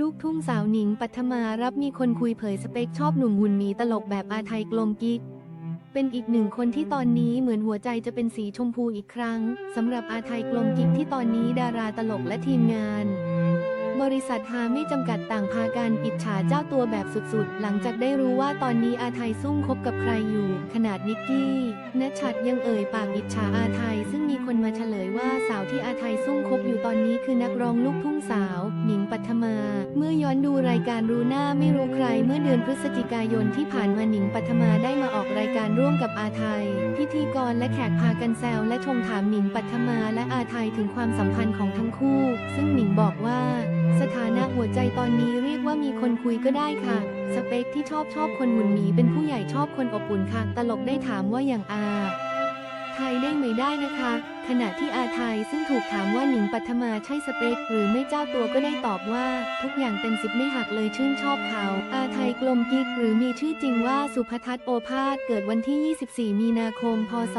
ลูกทุ่งสาวหนิงปัทมารับมีคนคุยเผยสเปคชอบหนุ่มหุ่นหมีตลกแบบอาไทยกลมกิ๊ก เป็นอีกหนึ่งคนที่ตอนนี้เหมือนหัวใจจะเป็นสีชมพูอีกครั้งสำหรับอาไทยกลมกิ๊กที่ตอนนี้ดาราตลกและทีมงาน บริษัทฮาไม่จำกัดต่างพากันอิจฉาเจ้าตัวแบบสุดๆ หลังจากได้รู้ว่าตอนนี้อาไทยซุ่มคบกับใครอยู่ ขนาดนิกกี้ณชัดยังเอ่ยปากอิจฉาอาไทยซึ่งมีคนมาเฉลยว่าสาวที่อาไทยซุ่มคบอยู่ตอนนี้คือนักร้องลูกทุ่งสาว หนิงปัทมา เมื่อย้อนดูรายการรู้หน้าไม่รู้ใครเมื่อเดือนพฤศจิกายนที่ผ่านมาหนิงปัทมาได้มาออกรายการร่วมกับอาไทย พิธีกรและแขกพากันแซวและชมถามหนิงปัทมาและอาไทยถึงความสัมพันธ์ของทั้งคู่ ซึ่งหนิงบอกว่า สถานะหัวใจตอนนี้เรียกว่ามีคนคุยก็ได้ค่ะ สเปคที่ชอบชอบคนหมุนหมีเป็นผู้ใหญ่ชอบคนอบอุ่นค่ะตลกได้ถามว่าอย่างอา ไทยได้ไหมได้นะคะ ขณะที่อาไทยซึ่งถูกถามว่าหนิงปัทมาใช่สเปคหรือไม่เจ้าตัวก็ได้ตอบว่า ทุกอย่างเต็มสิบไม่หักเลยชื่นชอบเขา อาไทยกลมกิกหรือมีชื่อจริงว่าสุภทัศน์โอภาสเกิดวันที่ 24 มีนาคม พศ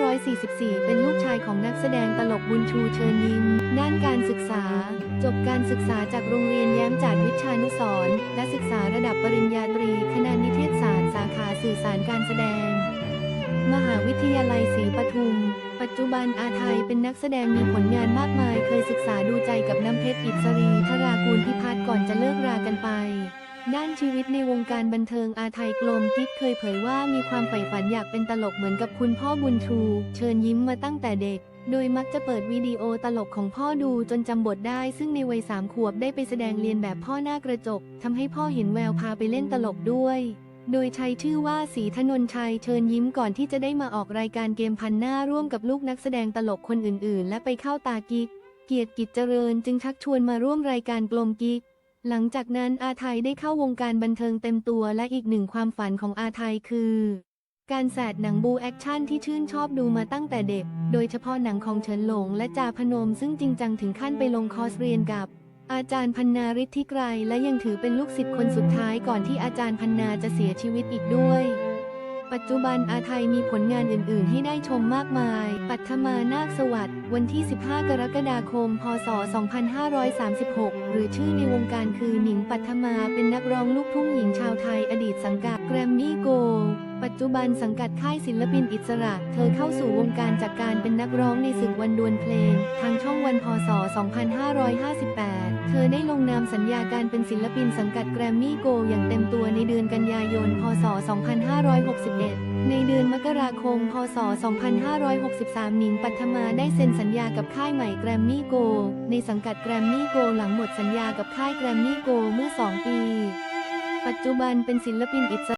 2544 เป็นลูกชายของนักแสดงตลกบุญชูเชิญยิ้ม ด้านการศึกษา จบการศึกษาจากโรงเรียนแย้มจาดวิชานุสรและศึกษาระดับปริญญาตรี คณะนิเทศศาสตร์สาขาสื่อสารการแสดง มหาวิทยาลัยศรีปทุม ปัจจุบันอาไทยเป็นนักแสดงมีผลงานมากมาย เคยศึกษาดูใจกับน้ำเพชรอิสรีธรากูลพิพัฒน์ก่อนจะเลิกรากันไป ด้านชีวิตในวงการบันเทิงอาไทยกลมกิ๊กเคยเผยว่ามีความใฝ่ฝันอยากเป็นตลกเหมือนกับคุณพ่อบุญชูเชิญยิ้มมาตั้งแต่เด็กโดยมักจะเปิดวิดีโอตลกของพ่อดูจนจำบทได้ ซึ่งในวัยสามขวบได้ไปแสดงเรียนแบบพ่อหน้ากระจกทำให้พ่อเห็นแววพาไปเล่นตลกด้วย โดยใช้ชื่อว่าสีธนนชัยเชิญยิ้มก่อนที่จะได้มาออกรายการเกมพันหน้าร่วมกับลูกนักแสดงตลกคนอื่นๆ และไปเข้าตากิกเกียรติกิจเจริญจึงชักชวนมาร่วมรายการกลมกิกหลังจากนั้นอาไทยได้เข้าวงการบันเทิงเต็มตัวและอีกหนึ่งความฝันของอาไทยคือ การแสดหนังบูแอคชั่นที่ชื่นชอบดูมาตั้งแต่เด็ก โดยเฉพาะหนังของเฉินหลงและจาพนมซึ่งจริงจังถึงขั้นไปลงคอร์สเรียนกับ อาจารย์พันนาฤทธิไกรและยังถือเป็นลูกศิษย์คนสุดท้ายก่อนที่อาจารย์พันนาจะเสียชีวิตอีกด้วย ปัจจุบันอาไทยมีผลงานอื่น ๆ ให้ได้ชมมากมาย ปัทมานาคสวัสดิ์วันที่ 15 กรกฎาคม พศ 2536 หรือชื่อในวงการคือหนิงปัทมาเป็นนักร้องลูกทุ่งหญิงชาวไทยอดีตสังกัดแกรมมี่โกล ปัจจุบันสังกัดค่ายศิลปินอิสระ เธอเข้าสู่วงการจากการเป็นนักร้องในศึกวันดวลเพลง ทางช่องวันพศ 2558 เธอได้ลงนามสัญญาการเป็นศิลปินสังกัดแกรมมี่โกลอย่างเต็มตัวในเดือนกันยายน พศ 2561ในเดือนมกราคม พศ 2563 หนิงปัทมาได้เซ็นสัญญากับค่ายใหม่แกรมมี่โกลในสังกัดแกรมมี่โกลหลังหมดสัญญากับค่ายแกรมมี่โกลเมื่อ 2 ปี ปัจจุบันเป็นศิลปินอิสระ